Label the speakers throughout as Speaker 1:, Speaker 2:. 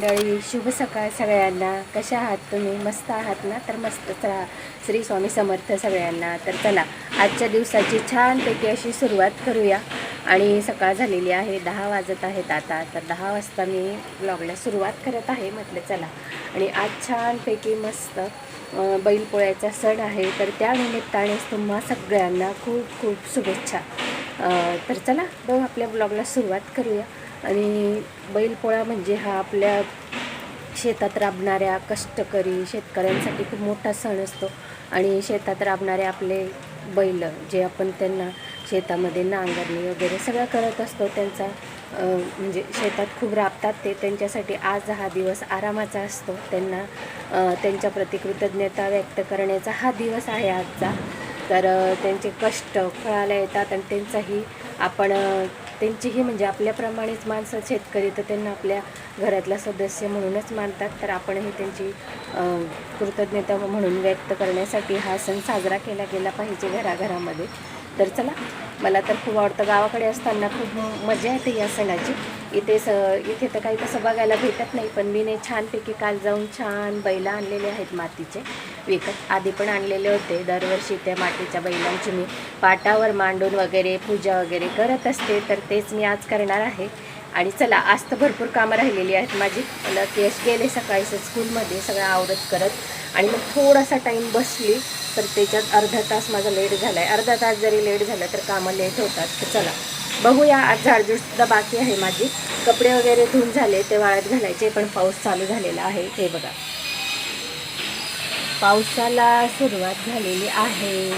Speaker 1: मंडळी शुभ सकाळ सगळ्यांना. कशा आहात तुम्ही? मस्त आहात ना? तर मस्तच राहा श्री स्वामी समर्थ सगळ्यांना. तर चला आजच्या दिवसाची छानपैकी अशी सुरुवात करूया. आणि सकाळ झालेली आहे दहा वाजत आहेत आता. तर दहा वाजता मी ब्लॉगला सुरुवात करत आहे म्हटलं चला. आणि आज छानपैकी मस्त बैलपोळ्याचा सण आहे. तर त्यानिमित्तानेच तुम्हा सगळ्यांना खूप खूप शुभेच्छा. तर चला बघ आपल्या ब्लॉगला सुरुवात करूया. आणि बैलपोळा म्हणजे हा आपल्या शेतात राबणाऱ्या कष्टकरी शेतकऱ्यांसाठी खूप मोठा सण असतो. आणि शेतात राबणारे आपले बैल जे आपण त्यांना शेतामध्ये नांगरणी वगैरे सगळं करत असतो त्यांचा म्हणजे शेतात खूप राबतात ते त्यांच्यासाठी आज हा दिवस आरामाचा असतो. त्यांना त्यांच्या प्रति कृतज्ञता व्यक्त करण्याचा हा दिवस आहे आजचा. तर त्यांचे कष्ट फळाला येतात आणि त्यांचाही आपण त्यांचीही म्हणजे आपल्याप्रमाणेच माणसं शेतकरी तर त्यांना आपल्या घरातला सदस्य म्हणूनच मानतात. तर आपणही त्यांची कृतज्ञता म्हणून व्यक्त करण्यासाठी हा सण साजरा केला गेला पाहिजे घराघरामध्ये. तर चला मला तर खूप आवडतं. गावाकडे असताना खूप मजा येते या सणाची. इथे स इथे तर काही तसं बघायला भेटत नाही पण मी छानपैकी काल जाऊन छान बैलं आणलेले आहेत मातीचे. विकत आधी पण आणलेले होते. दरवर्षी त्या मातीच्या बैलांची मी पाटावर मांडून वगैरे पूजा वगैरे करत असते तर तेच मी आज करणार आहे. आणि चला आज तर भरपूर कामं राहिलेली आहेत माझी. मला यश गेले सकाळीचं स्कूलमध्ये सगळं आवडत करत. आणि मग थोडासा टाईम बसली तर त्याच्यात अर्धा तास माझा लेट झाला आहे अर्धा तास जरी लेट झालं तर कामं लेट होतात. तर चला. बघूया आज झाडझूडसुद्धा बाकी आहे माझी. कपडे वगैरे धुवून झाले ते वाळत घालायचे पण पाऊस चालू झालेला आहे. हे बघा. पावसाला सुरुवात झालेली आहे.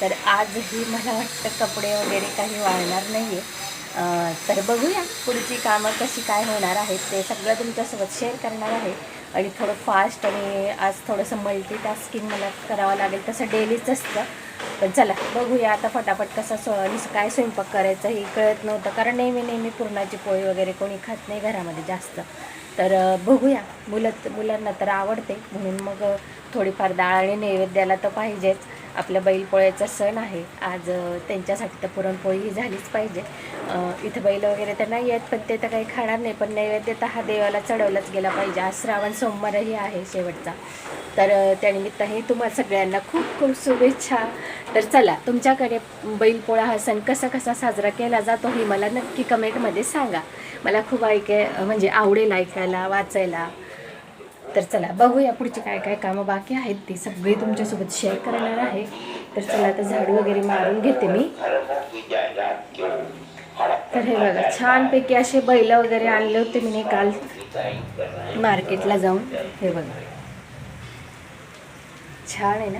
Speaker 1: तर आजही मला वाटतं कपडे वगैरे काही वाळणार नाही आहे तर बघूया पुढची कामं कशी काय होणार आहेत ते सगळं तुमच्यासोबत शेअर करणार आहे. आणि थोडं फास्ट आणि आज थोडंसं मल्टीटास्किंग मला करावं लागेल तसं डेलीच असतं. पण चला बघूया आता फटाफट कसा सो काय स्वयंपाक करायचा हे कळत नव्हतं. कारण नेहमी नेहमी पुरणाची पोळी वगैरे कोणी खात नाही घरामध्ये जास्त. तर बघूया. मुलं मुलांना तर आवडते. म्हणून मग थोडीफार डाळ आणि नैवेद्याला तर पाहिजेच. आपल्या बैलपोळ्याचा सण आहे. आज त्यांच्यासाठी तर पुरणपोळी ही झालीच पाहिजे. इथं बैल वगैरे तर नाही आहेत पण ते तर काही खाणार नाही. पण नैवेद्य तर हा देवाला चढवलाच गेला पाहिजे. आज श्रावण सोमवारही आहे शेवटचा. तर त्यानिमित्तही त्यानिमित्ताने तुम्हाला सगळ्यांना खूप खूप शुभेच्छा. तर चला तुमच्याकडे बैलपोळा हा सण कसा कसा साजरा केला जातो हे मला नक्की कमेंटमध्ये सांगा. मला खूप ऐकाय म्हणजे आवडेल ऐकायला वाचायला. तर चला बघूया पुढची काय काय कामं बाकी आहेत ती सगळी तुमच्यासोबत शेअर करणार आहे. तर चला आता झाडू वगैरे मारून घेते मी. तर हे बघा छानपैकी असे बैल वगैरे आणले होते मी काल मार्केटला जाऊन. हे बघा. छान आहे ना?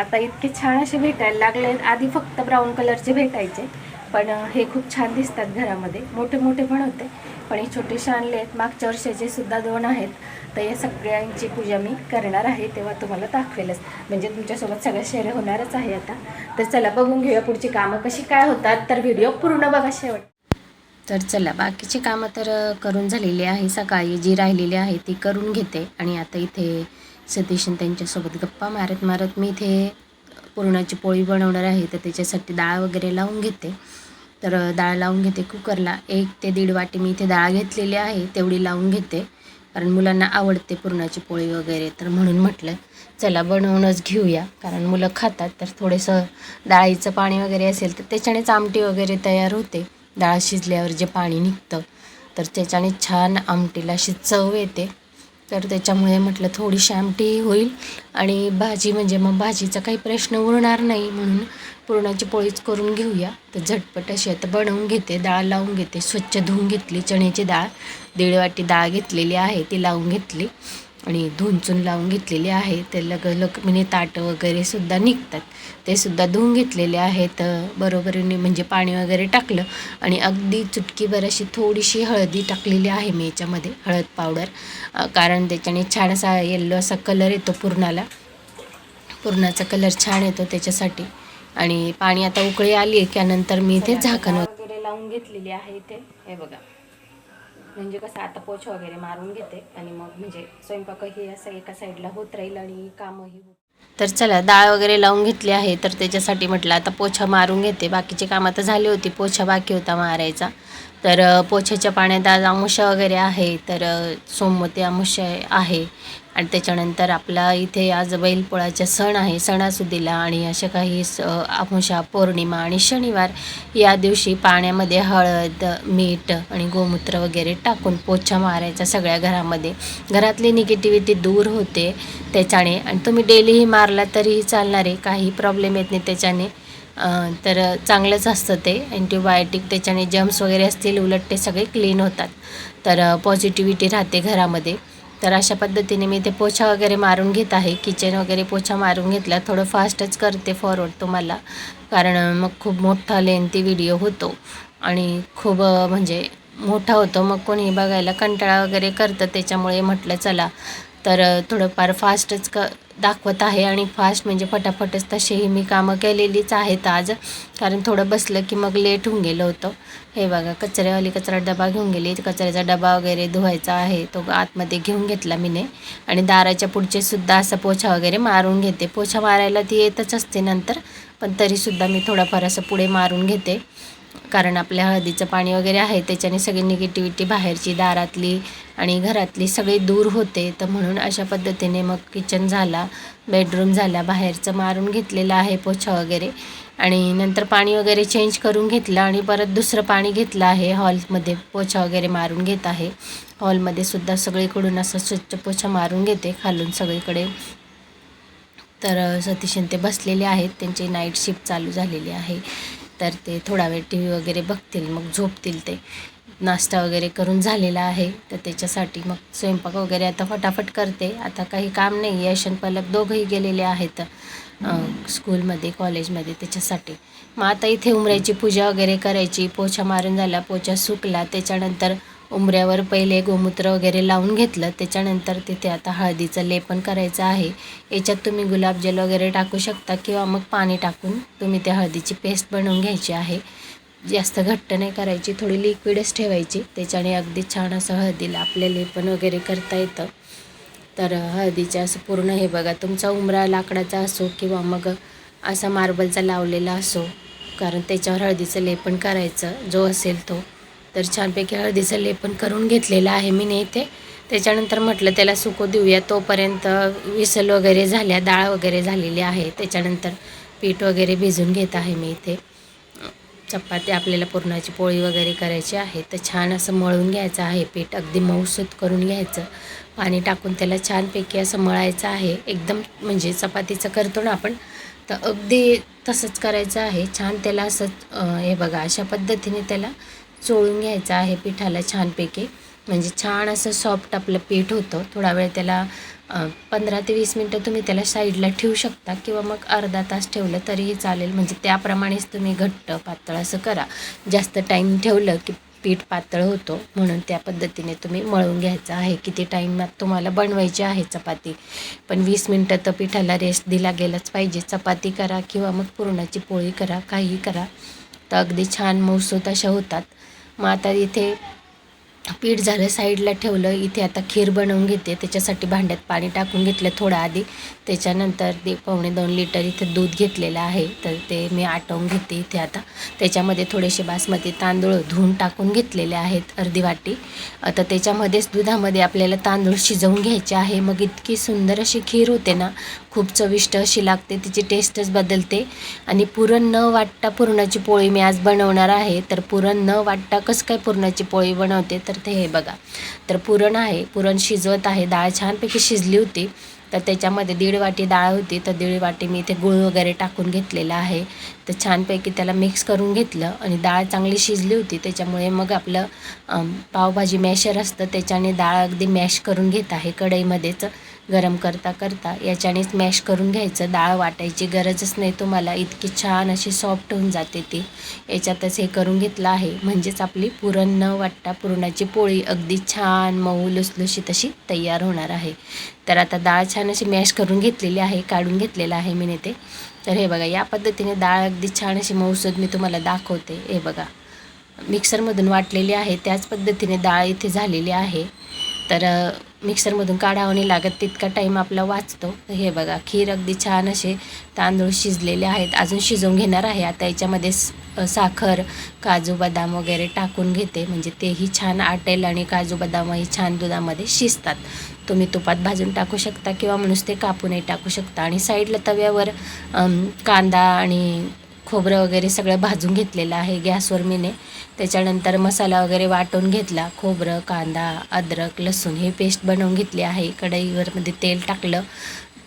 Speaker 1: आता इतके छान असे भेटायला लागले आधी फक्त ब्राऊन कलरचे भेटायचे पण हे खूप छान दिसतात घरामध्ये. मोठे मोठे पण होते. पण हे छोटेसे आणले आहेत. मागच्या वर्षाचे सुद्धा दोन आहेत तर या सगळ्यांची पूजा मी करणार आहे तेव्हा तुम्हाला दाखवेलच. म्हणजे तुमच्यासोबत सगळं शेअर होणारच आहे आता. तर चला बघून घेऊया पुढची कामं कशी काय होतात. तर व्हिडिओ पूर्ण बघा शेवट. तर चला बाकीची कामं तर करून झालेली आहे. सकाळी जी राहिलेली आहे ती करून घेते. आणि आता इथे सतीशन त्यांच्यासोबत गप्पा मारत मारत मी इथे पुरणाची पोळी बनवणार आहे. तर त्याच्यासाठी डाळ वगैरे लावून घेते. तर डाळ लावून घेते कुकरला. एक ते दीड वाटी मी इथे डाळ घेतलेली आहे तेवढी लावून घेते. कारण मुलांना आवडते पुरणाची पोळी वगैरे तर म्हणून म्हटलं चला बनवूनच घेऊया. कारण मुलं खातात तर थोडंसं डाळीचं पाणी वगैरे असेल तर त्याच्यानेच आमटी वगैरे तयार होते. डाळ शिजल्यावर जे पाणी निघतं तर त्याच्याने छान आमटीला अशी चव येते. तर त्याच्यामुळे म्हटलं थोडीशी आमटी होईल. आणि भाजी म्हणजे मग भाजीचा काही प्रश्न उरणार नाही म्हणून पुरणाची पोळीच करून घेऊया. तर झटपट अशी आता बनवून घेते. डाळ लावून घेते. स्वच्छ धुवून घेतली. चण्याची डाळ दीड वाटी डाळ घेतलेली आहे. ती लावून घेतली. आणि धुंचून लावून घेतलेली आहे. ते लग लक्ष्मीने ताट ताटं वगैरे सुद्धा निघतात. ते सुद्धा धुवून घेतलेले आहेत. बरोबरीने म्हणजे पाणी वगैरे टाकलं आणि अगदी चुटकीभर अशी थोडीशी हळदी टाकलेली आहे मी याच्यामध्ये हळद पावडर. कारण त्याच्याने छान असा येल्लो असा कलर येतो पूर्णाला. पूर्णाचा कलर छान येतो त्याच्यासाठी. आणि पाणी आता उकळी आली त्यानंतर मी इथे झाकण वगैरे लावून घेतलेली आहे इथे. हे बघा. म्हणजे कसं आता पोछा वगैरे मारून घेते आणि मग म्हणजे स्वयंपाकही असं एका साईडला होत राहील आणि कामही होत तर चला डाळ वगैरे लावून घेतली आहे तर त्याच्यासाठी म्हटलं आता पोछा मारून घेते. बाकीचे कामं तर झाली होती पोछा बाकी होता मारायचा. तर पोछ्याच्या पाण्यात आज अमुषा वगैरे आहे तर सोमवती अमुषा आहे. आणि त्याच्यानंतर आपला इथे आज बैलपोळाचा सण आहे सणासुदीला. आणि अशा काही स अमुषा पौर्णिमा आणि शनिवार या दिवशी पाण्यामध्ये हळद मीठ आणि गोमूत्र वगैरे टाकून पोछा मारायचा सगळ्या घरामध्ये. घरातली निगेटिव्हिटी दूर होते त्याच्याने. आणि तुम्ही डेलीही मारला तरीही चालणार आहे काही प्रॉब्लेम येत नाही त्याच्याने. तर चांगलंच असतं ते. अँटीबायोटिक त्याच्याने जम्स वगैरे असतील उलट ते सगळे क्लीन होतात. तर पॉझिटिव्हिटी राहते घरामध्ये. तर अशा पद्धतीने मी ते पोछा वगैरे मारून घेत आहे. किचन वगैरे पोछा मारून घेतला थोडं फास्टच करते फॉरवर्ड तुम्हाला. कारण मग खूप मोठा लेंथी व्हिडिओ होतो. आणि खूप म्हणजे मोठा होतो मग कोणी बघायला कंटाळा वगैरे करतं त्याच्यामुळे म्हटलं चला तर थोडंफार फास्टच क दाखवत आहे आणि फास्ट म्हणजे फटाफटच तशीही मी कामं केलेलीच आहेत आज. कारण थोडं बसलं की मग लेट होऊन गेलं होतं. हे बघा कचऱ्यावाली कचरा डबा घेऊन गेली. कचऱ्याचा डबा वगैरे धुवायचा आहे. तो आतमध्ये घेऊन घेतला मीने. आणि दाराच्या पुढचे सुद्धा असं पोछा वगैरे मारून घेते. पोछा मारायला ती येतच असते नंतर. पण तरीसुद्धा मी थोडाफार असं पुढे मारून घेते. कारण आपल्या हळदीचं पाणी वगैरे आहे त्याच्याने सगळी निगेटिव्हिटी बाहेरची दारातली आणि घरातली सगळी दूर होते. तर म्हणून अशा पद्धतीने मग किचन झाला बेडरूम झाला बाहेरचं मारून घेतलेलं आहे पोछा वगैरे. आणि नंतर पाणी वगैरे चेंज करून घेतलं आणि परत दुसरं पाणी घेतलं आहे हॉलमध्ये पोछा वगैरे मारून घेत आहे. हॉलमध्ये सुद्धा सगळीकडून असं स्वच्छ पोछा मारून घेते खालून सगळीकडे. तर अ, सतीश ते बसलेले आहेत त्यांची नाईट शिफ्ट चालू झालेली आहे. तर ते थोडा वेळ टी व्ही वगैरे बघतील मग झोपतील ते. नाश्ता वगैरे करून झालेला आहे तर त्याच्यासाठी मग स्वयंपाक वगैरे आता फटाफट करते. आता काही काम नाही यश आणि पलक दोघंही गेलेले आहेत स्कूलमध्ये कॉलेजमध्ये त्याच्यासाठी. मग आता इथे उमऱ्याची पूजा वगैरे करायची पोछा मारून झाला पोछा सुकला त्याच्यानंतर उंबऱ्यावर पहिले गोमूत्र वगैरे लावून घेतलं. त्याच्यानंतर तिथे आता हळदीचं लेपन करायचं आहे. याच्यात तुम्ही गुलाबजल वगैरे टाकू शकता किंवा मग पाणी टाकून तुम्ही त्या हळदीची पेस्ट बनवून घ्यायची आहे. जास्त घट्ट नाही करायची थोडी लिक्विडच ठेवायची. त्याच्याने अगदी छान असं हळदीला आपले लेपन वगैरे करता येतं. तर हळदीचं असं पूर्ण हे बघा तुमचा उमरा लाकडाचा असो किंवा मग असा मार्बलचा लावलेला असो. कारण त्याच्यावर हळदीचं लेपन करायचं जो असेल तो. तर छानपैकी हळदीचं लेपन करून घेतलेलं आहे मी नेते त्याच्यानंतर म्हटलं त्याला सुकू देऊया. तोपर्यंत विसल वगैरे झाल्या डाळ वगैरे झालेली आहे. त्याच्यानंतर पीठ वगैरे भिजून घेत आहे मी इथे. चपाती आपल्याला पुरणाची पोळी वगैरे करायची आहे. तर छान असं मळून घ्यायचं आहे पीठ अगदी मऊसूत करून घ्यायचं. पाणी टाकून त्याला छानपैकी असं मळायचं आहे. एकदम म्हणजे चपातीचं करतो ना आपण तर अगदी तसंच करायचं आहे. छान त्याला असं हे बघा अशा पद्धतीने त्याला चोळून घ्यायचं आहे पिठाला छानपैकी. म्हणजे छान असं सॉफ्ट आपलं पीठ होतं. थोडा वेळ त्याला पंधरा ते वीस मिनटं तुम्ही त्याला साईडला ठेवू शकता किंवा मग अर्धा तास ठेवलं तरीही चालेल. म्हणजे त्याप्रमाणेच तुम्ही घट्ट पातळ असं करा. जास्त टाईम ठेवलं की पीठ पातळ होतो. म्हणून त्या पद्धतीने तुम्ही मळून घ्यायचं आहे. किती टाईमात तुम्हाला बनवायची आहे चपाती. पण वीस मिनटं तर पिठाला रेस्ट दिला गेलाच पाहिजे. चपाती करा किंवा मग पुरणाची पोळी करा काहीही करा. तर अगदी छान मऊसूत अशा होतात. मग आता इथे पीठ झालं साईडला ठेवलं. इथे आता खीर बनवून घेते. त्याच्यासाठी भांड्यात पाणी टाकून घेतलं थोडं आधी. त्याच्यानंतर ते पावणे दोन लिटर इथे दूध घेतलेलं आहे. तर ते मी आटवून घेते इथे आता. त्याच्यामध्ये थोडेसे बासमती तांदूळ धुवून टाकून घेतलेले आहेत अर्धी वाटी. आता त्याच्यामध्येच दुधामध्ये आपल्याला तांदूळ शिजवून घ्यायचे आहे. मग इतकी सुंदर अशी खीर होते ना खूप चविष्ट अशी लागते तिची टेस्टच बदलते. आणि पुरण न वाटता पुरणाची पोळी मी आज बनवणार आहे. तर पुरण न वाटता कसं काय पुरणाची पोळी बनवते? तर ते हे बघा. तर पुरण आहे पुरण शिजवत आहे. डाळ छानपैकी शिजली होती. तर त्याच्यामध्ये दीड वाटी डाळ होती. तर दीड वाटी मी इथे गूळ वगैरे टाकून घेतलेला आहे. तर छानपैकी त्याला मिक्स करून घेतलं आणि डाळ चांगली शिजली होती. त्याच्यामुळे मग आपलं पावभाजी मॅशर असतं. त्याच्याने डाळ अगदी मॅश करून घेत आहे कढईमध्येच. गरम करता करता याच्यानेच मॅश करून घ्यायचं. डाळ वाटायची गरजच नाही तुम्हाला. इतकी छान अशी सॉफ्ट होऊन जाते ती. याच्यातच हे करून घेतलं आहे. म्हणजेच आपली पुरण न वाटता पुरणाची पोळी अगदी छान मऊ लुसलुशीत अशी तयार होणार आहे. तर आता डाळ छान अशी मॅश करून घेतलेली आहे. काढून घेतलेलं आहे मी ते तर हे बघा या पद्धतीने डाळ अगदी छान अशी मऊसद मी तुम्हाला दाखवते. हे बघा मिक्सरमधून वाटलेली आहे. त्याच पद्धतीने डाळ इथे झालेली आहे. तर मिक्सरमधून काढावं नाही लागत तितका टाईम आपला वाचतो. तर हे बघा खीर अगदी छान असे तांदूळ शिजलेले आहेत. अजून शिजवून घेणार आहे. आता याच्यामध्ये साखर काजू बदाम वगैरे टाकून घेते. म्हणजे तेही छान आटेल आणि काजू बदामही छान दुधामध्ये शिजतात. तुम्ही तुपात भाजून टाकू शकता किंवा नुसते कापूनही टाकू शकता. आणि साईडला तव्यावर कांदा आणि खोबरं वगैरे सगळं भाजून घेतलेलं आहे गॅसवर मीने. त्याच्यानंतर मसाला वगैरे वाटून घेतला खोबरं कांदा अद्रक लसूण हे पेस्ट बनवून घेतली आहे. कढईवरमध्ये तेल टाकलं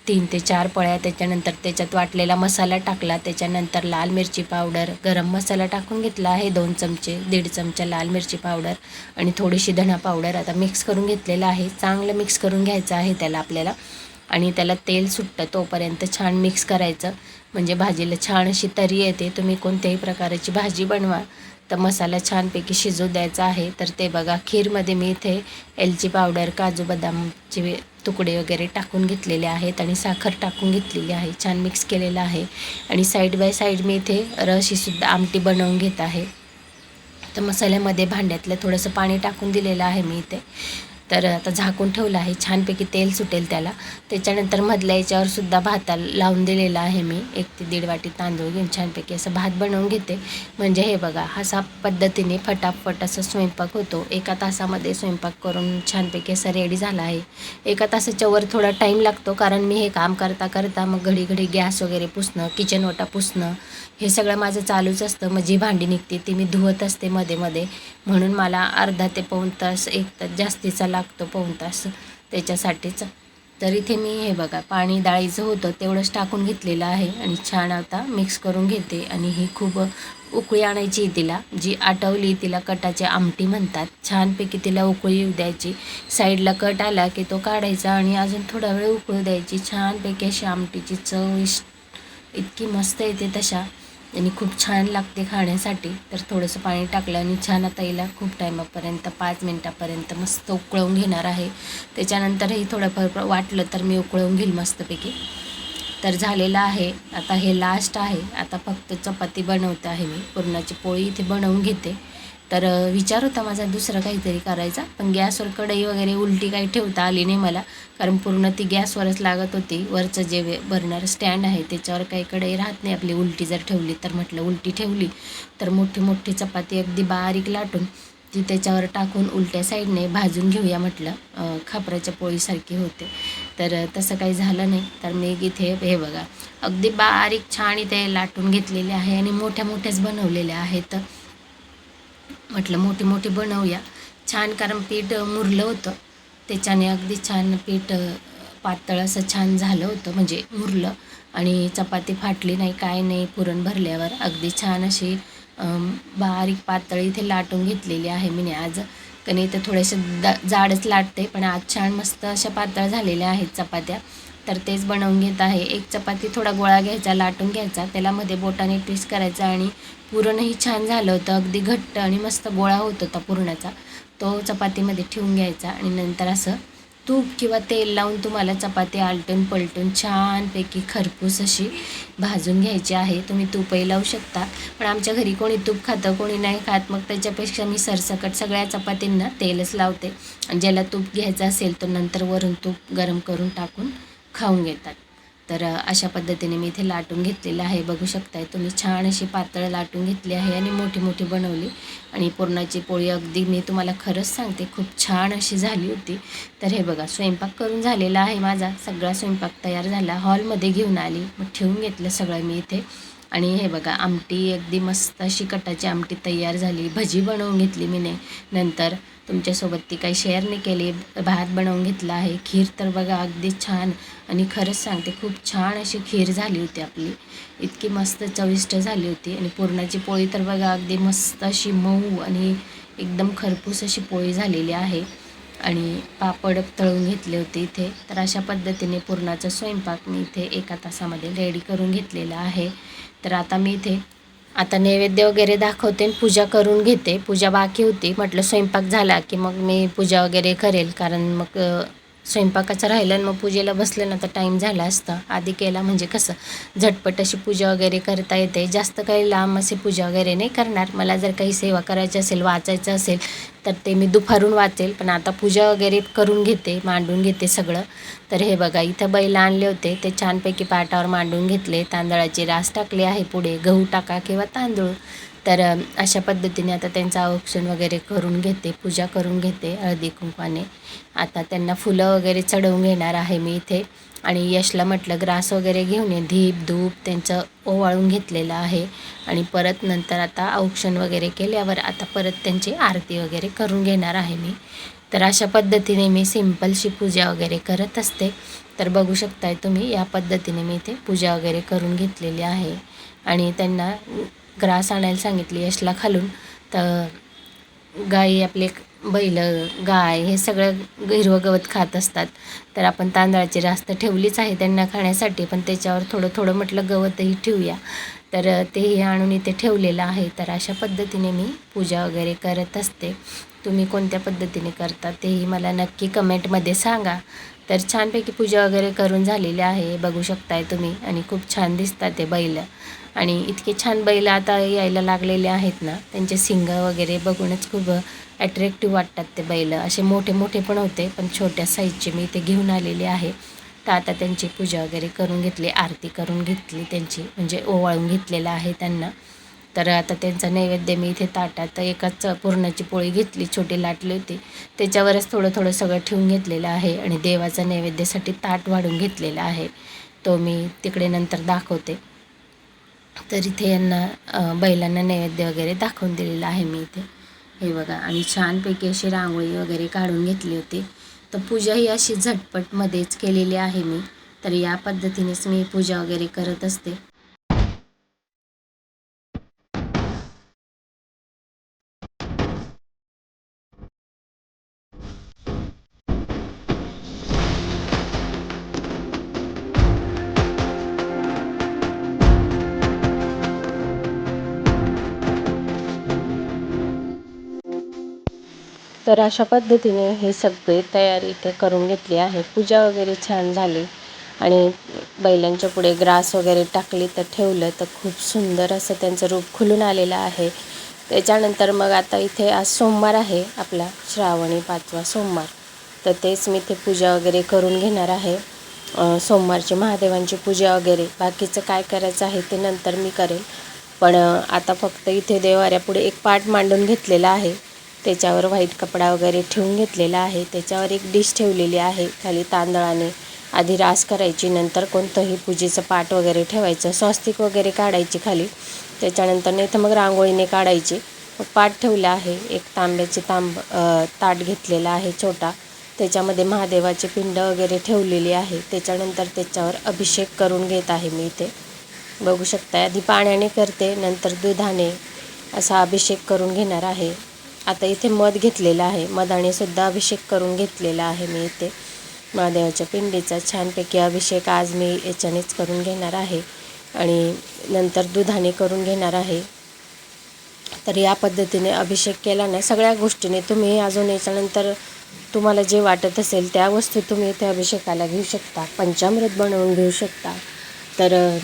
Speaker 1: तीन ते चार पळ्या. त्याच्यानंतर त्याच्यात वाटलेला मसाला टाकला. त्याच्यानंतर लाल मिरची पावडर गरम मसाला टाकून घेतला आहे दोन चमचे दीड चमचा लाल मिरची पावडर आणि थोडीशी धणा पावडर आता मिक्स करून घेतलेलं आहे. चांगलं मिक्स करून घ्यायचं आहे त्याला आपल्याला आणि त्याला तेल सुटतं तोपर्यंत छान मिक्स करायचं. म्हणजे भाजीला छान अशी तरी येते. तुम्ही कोणत्याही प्रकारची भाजी बनवा. तर मसाला छानपैकी शिजू द्यायचा आहे. तर ते बघा खीरमध्ये मी इथे एलची पावडर काजू बदामचे तुकडे वगैरे टाकून घेतलेले आहेत आणि साखर टाकून घेतलेली आहे. छान मिक्स केलेलं आहे. आणि साईड बाय साईड मी इथे रशीसुद्धा आमटी बनवून घेत आहे. तर मसाल्यामध्ये भांड्यातलं थोडंसं पाणी टाकून दिलेलं आहे मी इथे. तर आता झाकून ठेवलं आहे. छानपैकी तेल सुटेल त्याला. त्याच्यानंतर मधल्या याच्यावर सुद्धा भाताला लावून दिलेला आहे मी. एक ते दीड वाटी तांदूळ घेऊन छानपैकी असं भात बनवून घेते. म्हणजे हे बघा असा पद्धतीने फटाफट असं स्वयंपाक होतो. एका तासामध्ये स्वयंपाक करून छानपैकी असं रेडी झाला आहे. एका तासाच्या वर थोडा टाईम लागतो. कारण मी हे काम करता करता मग घडी घडी गॅस वगैरे पुसणं किचन ओटा पुसणं हे सगळं माझं चालूच असतं. मग जी भांडी निघते ती मी धुवत असते मध्ये मध्ये. म्हणून मला अर्धा ते पाऊण तास एक तास जास्तीचा लागतो पाऊण तास त्याच्यासाठीच. तर इथे मी हे बघा पाणी डाळीचं होतं तेवढंच टाकून घेतलेलं आहे आणि छान आता मिक्स करून घेते. आणि ही खूप उकळी आणायची तिला जी आटवली तिला कटाची आमटी म्हणतात. छानपैकी तिला उकळी येऊ द्यायची. साईडला कट आला की तो काढायचा आणि अजून थोडा वेळ उकळू द्यायची. छानपैकी अशी आमटीची चव इतकी मस्त येते तशा. आणि खूप छान लागते खाण्यासाठी. तर थोडंसं पाणी टाकलं आणि छान आता हिला खूप टायमापर्यंत पाच मिनटापर्यंत मस्त उकळवून घेणार आहे. त्याच्यानंतरही थोडंफार वाटलं तर मी उकळवून घेईल मस्तपैकी. तर झालेलं आहे. आता हे लास्ट आहे. आता फक्त चपाती बनवते आहे मी. पुरणाची पोळी इथे बनवून घेते. तर विचार होता माझा दुसरं काहीतरी करायचा. पण गॅसवर कढई वगैरे उलटी काही ठेवता आली नाही मला. कारण पूर्ण ती गॅसवरच लागत होती. वरचं जे बर्नर स्टँड आहे त्याच्यावर काही कढई राहत नाही. आपली उलटी जर ठेवली तर म्हटलं उलटी ठेवली. तर मोठी मोठी चपाती अगदी बारीक लाटून ती त्याच्यावर टाकून उलट्या साईडने भाजून घेऊया म्हटलं. खापराच्या पोळीसारखी होते. तर तसं काही झालं नाही. तर मी इथे हे बघा अगदी बारीक छान इथे लाटून घेतलेले आहे आणि मोठ्या मोठ्याच बनवलेल्या आहेत. म्हटलं मोठी मोठी बनवूया. छान कारण पीठ मुरलं होतं. त्याच्याने अगदी छान पीठ पातळ असं छान झालं होतं म्हणजे मुरलं. आणि चपाती फाटली नाही काय नाही पुरण भरल्यावर अगदी छान अशी बारीक पातळ इथे लाटून घेतलेली आहे मी आज. कारण इथं थोडेसे दा जाडच लाटते पण आज छान मस्त अशा पातळ झालेल्या आहेत चपात्या. तर तेच बनवून घेत आहे. एक चपाती थोडा गोळा घ्यायचा लाटून घ्यायचा त्याला मध्ये बोटाने ट्विस्ट करायचा आणि पुरणही छान झालं होतं. अगदी घट्ट आणि मस्त गोळा होत होता पुरणाचा. तो चपातीमध्ये ठेवून घ्यायचा आणि नंतर असं तूप किंवा तेल लावून तुम्हाला चपाती आलटून पलटून छानपैकी खरपूस अशी भाजून घ्यायची आहे. तुम्ही तूपही लावू शकता. पण आमच्या घरी कोणी तूप खातं कोणी नाही खात. मग त्याच्यापेक्षा मी सरसकट सगळ्या चपातींना तेलच लावते. आणि ज्याला तूप घ्यायचं असेल तर नंतर वरून तूप गरम करून टाकून खाऊन घेतात. तर अशा पद्धतीने मी इथे लाटून घेतलेलं आहे. बघू शकताय तुम्ही छान अशी पातळ लाटून घेतली आहे आणि मोठी मोठी बनवली. आणि पुरणाची पोळी अगदी मी तुम्हाला खरंच सांगते खूप छान अशी झाली होती. तर हे बघा स्वयंपाक करून झालेला आहे माझा. सगळा स्वयंपाक तयार झाला. हॉलमध्ये घेऊन आली. मग ठेवून घेतलं सगळं मी इथे. आणि हे बघा आमटी अगदी मस्त अशी कटाची आमटी तयार झाली. भजी बनवून घेतली मी नंतर तुमच्यासोबत ती काही शेअर नाही केली. भात बनवून घेतला आहे. खीर तर बघा अगदी छान. आणि खरंच सांगते खूप छान अशी खीर झाली होती आपली. इतकी मस्त चविष्ट झाली होती. आणि पुरणाची पोळी तर बघा अगदी मस्त अशी मऊ आणि एकदम खरपूस अशी पोळी झालेली आहे. आणि पापड तळून घेतले होते इथे. तर अशा पद्धतीने पुरणाचा स्वयंपाक मी इथे एका तासामध्ये रेडी करून घेतलेला आहे. तर आता मी इथे आता नैवेद्य वगैरे दाखवते पूजा करून घेते. पूजा बाकी होती. म्हटलं स्वयंपाक झाला की मग मी पूजा वगैरे करेल. कारण मग स्वयंपाकाचं राहिलं आणि मग पूजेला बसलं ना तर टाईम झाला असता. आधी केला म्हणजे कसं झटपट अशी पूजा वगैरे करता येते. जास्त काही लांब अशी पूजा वगैरे नाही करणार. मला जर काही सेवा करायची असेल वाचायचं असेल तर ते मी दुपारून वाचेल. पण आता पूजा वगैरे करून घेते मांडून घेते सगळं. तर हे बघा इथं बैल आणले होते. ते छानपैकी पाटावर मांडून घेतले. तांदळाची रास टाकली आहे पुढे. गहू टाका किंवा तांदूळ. तर अशा पद्धतीने आता त्यांचं औक्षण वगैरे करून घेते पूजा करून घेते हळदी कुंकवाने. आता त्यांना फुलं वगैरे चढवून घेणार आहे मी इथे. आणि यशला म्हटलं ग्रास वगैरे घेऊन ये धीप धूप त्यांचं ओवाळून घेतलेलं आहे. आणि परत नंतर आता औक्षण वगैरे केल्यावर आता परत त्यांची आरती वगैरे करून घेणार आहे मी. तर अशा पद्धतीने मी सिम्पलशी पूजा वगैरे करत असते. तर बघू शकताय तुम्ही या पद्धतीने मी इथे पूजा वगैरे करून घेतलेली आहे. आणि त्यांना ग्रास आणायला सांगितली यशला खालून. तर गाई आपले बैल गाय हे सगळं हिरवं गवत खात असतात. तर आपण तांदळाची रास्त ठेवलीच आहे त्यांना खाण्यासाठी पण त्याच्यावर थोडं थोडं म्हटलं गवतही ठेवूया. तर तेही आणून इथे ठेवलेलं आहे. तर अशा पद्धतीने मी पूजा वगैरे करत असते. तुम्ही कोणत्या पद्धतीने करता तेही मला नक्की कमेंटमध्ये सांगा. तर छानपैकी पूजा वगैरे करून झालेली आहे. बघू शकताय तुम्ही. आणि खूप छान दिसतात ते बैल. आणि इतके छान बैल आता यायला लागलेले आहेत ना त्यांचे सिंग वगैरे बघूनच खूप ॲट्रॅक्टिव्ह वाटतात ते बैल. असे मोठे मोठे पण होते पण छोट्या साईजचे मी ते घेऊन आलेले आहे. तर आता त्यांची पूजा वगैरे करून घेतली आरती करून घेतली त्यांची म्हणजे ओवाळून घेतलेलं आहे त्यांना. तर आता त्यांचा नैवेद्य मी इथे ताटात एकाच पूर्णाची पोळी घेतली छोटी लाटली होती. त्याच्यावरच थोडं थोडं सगळं ठेवून घेतलेलं आहे आणि देवाचा नैवेद्यासाठी ताट वाढून घेतलेला आहे. तो मी तिकडे नंतर दाखवते. तर इथे यांना बैलांना नैवेद्य वगैरे दाखवून दिलेलं आहे मी इथे. हे बघा आणि छानपैकी अशी रांगोळी वगैरे काढून घेतली होती. तर पूजा ही अशी झटपटमध्येच केलेली आहे मी. तर या पद्धतीनेच मी पूजा वगैरे करत असते. तर अशा पद्धतीने हे सगळे तयारी इथे करून घेतली आहे. पूजा वगैरे छान झाली. आणि बैलांच्या पुढे ग्रास वगैरे टाकली तर ठेवलं तर खूप सुंदर असं त्यांचं रूप खुलून आलेलं आहे. त्याच्यानंतर मग आता इथे आज सोमवार आहे आपला श्रावणी पाचवा सोमवार. तर तेच मी ते पूजा वगैरे करून घेणार आहे. सोमवारची महादेवांची पूजा वगैरे. बाकीचं काय करायचं आहे ते नंतर मी करेन पण आता फक्त इथे देवाऱ्यापुढे एक पाठ मांडून घेतलेला आहे. त्याच्यावर व्हाईट कपडा वगैरे ठेवून घेतलेला आहे. त्याच्यावर एक डिश ठेवलेली आहे. खाली तांदळाने आधी रास करायची नंतर कोणतंही पूजेचं पाट वगैरे ठेवायचं स्वस्तिक वगैरे काढायची खाली. त्याच्यानंतर नाही तर मग रांगोळीने काढायची. मग पाट ठेवला आहे. एक तांब्याचे तांब ताट घेतलेला आहे छोटा. त्याच्यामध्ये महादेवाचे पिंड वगैरे ठेवलेली आहे. त्याच्यानंतर त्याच्यावर अभिषेक करून घेत आहे मी इथे. बघू शकता आधी पाण्याने करते नंतर दुधाने असा अभिषेक करून घेणार आहे. आता इथे मध घेतलेला आहे. मधाने सुद्धा अभिषेक करून घेतलेला आहे मी इथे. महादेवाच्या पिंडीचा छानपैकी अभिषेक आज मी याच्यानेच करून घेणार आहे. आणि नंतर दुधाने करून घेणार आहे. तर या पद्धतीने अभिषेक केला ना सगळ्या गोष्टीने तुम्ही अजून याच्यानंतर तुम्हाला जे वाटत असेल त्या वस्तू तुम्ही इथे अभिषेकाला घेऊ शकता. पंचामृत बनवून घेऊ शकता. तर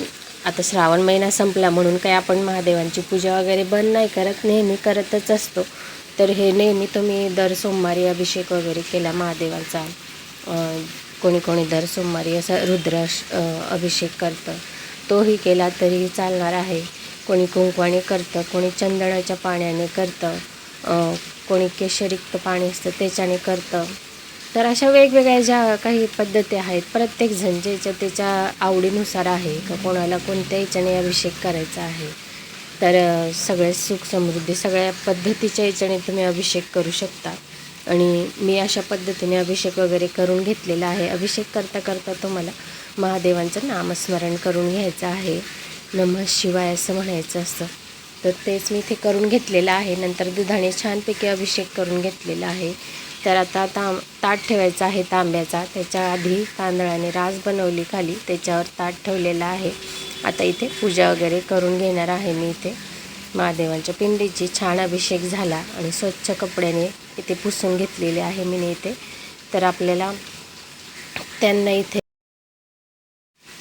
Speaker 1: आता श्रावण महिना संपला म्हणून काही आपण महादेवांची पूजा वगैरे बंद नाही करत. नेहमी करतच असतो. तर हे नेहमी तुम्ही दर सोमवारी अभिषेक वगैरे केला महादेवाचा. कोणी कोणी दर सोमवारी असा रुद्र अभिषेक करतं. तोही केला तरी चालणार आहे. कोणी कुंकवाने करतं कोणी चंदनाच्या पाण्याने करतं कोणी केशरयुक्त पाणी असतं त्याच्याने करतं. तर अशा वेगवेगळ्या ज्या काही पद्धती आहेत प्रत्येकजण ज्याच्या त्याच्या आवडीनुसार आहे का कोणाला कोणत्या याच्याने अभिषेक करायचा आहे. तर सगळे सुख समृद्धी सगळ्या पद्धतीच्या याच्याने तुम्ही अभिषेक करू शकता. आणि मी अशा पद्धतीने अभिषेक वगैरे करून घेतलेला आहे. अभिषेक करता करता तुम्हाला महादेवांचं नामस्मरण करून घ्यायचं आहे. नमः शिवाय असं म्हणायचं असतं. तर तेच मी इथे करून घेतलेलं आहे. नंतर दुधाने छानपैकी अभिषेक करून घेतलेला आहे. तर आता ताम ताट ठेवायचा आहे तांब्याचा. त्याच्या आधी तांदळाने रास बनवली खाली. त्याच्यावर ताट ठेवलेलं आहे. आता इथे पूजा वगैरे करून घेणार आहे मी इथे. महादेवांच्या पिंडीची छान अभिषेक झाला आणि स्वच्छ कपड्याने इथे पुसून घेतलेले आहे मी इथे. तर आपल्याला त्यांना इथे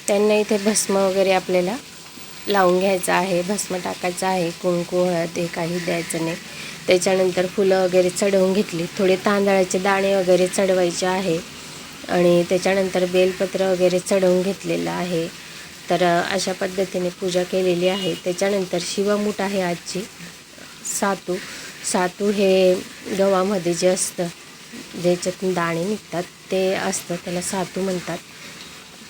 Speaker 1: त्यांना इथे भस्म वगैरे आपल्याला लावून घ्यायचं आहे भस्म टाकायचं आहे कुंकू हळद हे काही द्यायचं नाही. त्याच्यानंतर फुलं वगैरे चढवून घेतली. थोडे तांदळाचे दाणे वगैरे चढवायचे आहे. आणि त्याच्यानंतर बेलपत्र वगैरे चढवून घेतलेलं आहे. तर अशा पद्धतीने पूजा केलेली आहे. त्याच्यानंतर शिवमूठ आहे आजची. सातू. सातू हे गव्हामध्ये जे असतं ज्याच्यातून दाणे निघतात ते असतं त्याला सातू म्हणतात.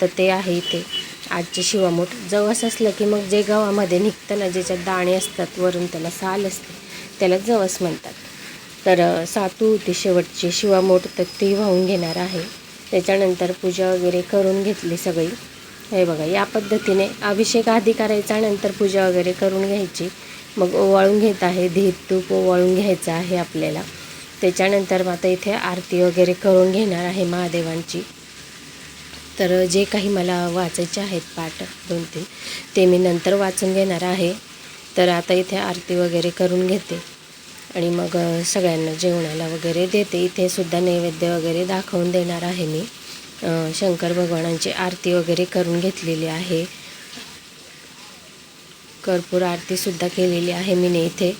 Speaker 1: तर ते आहे इथे आजचे शिवामूठ. जवस असलं की मग जे गव्हामध्ये निघतं ना ज्याच्यात दाणे असतात वरून त्याला साल असते त्याला जवस म्हणतात. तर सातू होती शेवटची. शिवामूठ तर ती वाहून घेणार आहे. त्याच्यानंतर पूजा वगैरे करून घेतली सगळी. हे बघा या पद्धतीने अभिषेक आधी करायचा नंतर पूजा वगैरे करून घ्यायची. मग ओवाळून घेत आहे धीप तूप ओवाळून घ्यायचं आहे आपल्याला. त्याच्यानंतर मग आता इथे आरती वगैरे करून घेणार आहे महादेवांची. तर जे काही मला वाचायचे आहेत पाठ दोन तीन ते मी नंतर वाचून घेणार आहे. तर आता इथे आरती वगैरे करून घेते. आणि मग सगळ्यांना जेवणाला वगैरे देते. इथे सुद्धा नैवेद्य वगैरे दाखवून देणार आहे मी. शंकर भगवानांची आरती वगैरे करून घेतलेली आहे. कर्पूर आरतीसुद्धा केलेली आहे मीने इथे.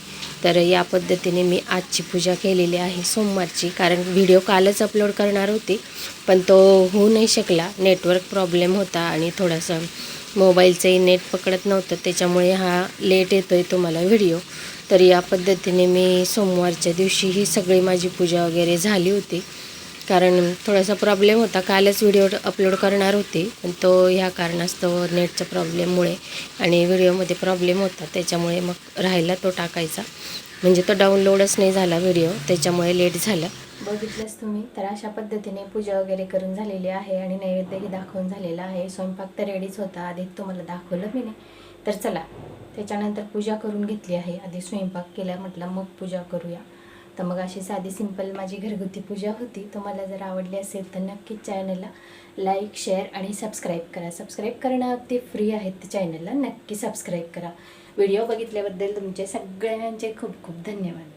Speaker 1: तर या पद्धतीने मी आजची पूजा केलेली आहे सोमवारची कारण व्हिडिओ कालच अपलोड करणार होती पण तो होऊ नाही शकला. नेटवर्क प्रॉब्लेम होता आणि थोडासा मोबाईलचंही नेट पकडत नव्हतं त्याच्यामुळे हा लेट येतो आहे तुम्हाला व्हिडिओ. तर या पद्धतीने मी सोमवारच्या दिवशी ही सगळी माझी पूजा वगैरे झाली होती. कारण थोडासा प्रॉब्लेम होता. कालच व्हिडिओ अपलोड करणार होती. पण तो ह्या कारणास्तव नेटच्या प्रॉब्लेममुळे आणि व्हिडिओमध्ये प्रॉब्लेम होता. त्याच्यामुळे मग राहिला तो टाकायचा. म्हणजे तो डाउनलोडच नाही झाला व्हिडिओ त्याच्यामुळे लेट झाला. बघितलंच तुम्ही. तर अशा पद्धतीने पूजा वगैरे करून झालेली आहे आणि नैवेद्यही दाखवून झालेला आहे. स्वयंपाक तर रेडीच होता. आधी तुम्हाला दाखवलं मी नाही. तर चला. त्याच्यानंतर पूजा करून घेतली आहे. आधी स्वयंपाक केला. म्हटलं मग पूजा करूया. तर मग अशी साधी सिंपल माझी घरगुती पूजा होती. तुम्हाला जर आवडली असेल तर नक्कीच चॅनलला लाईक शेअर आणि सबस्क्राईब करा. सबस्क्राईब करणं अगदी फ्री आहे ते चॅनलला नक्की सबस्क्राईब करा. व्हिडिओ बघितल्याबद्दल तुमचे सगळ्यांचे खूप खूप धन्यवाद.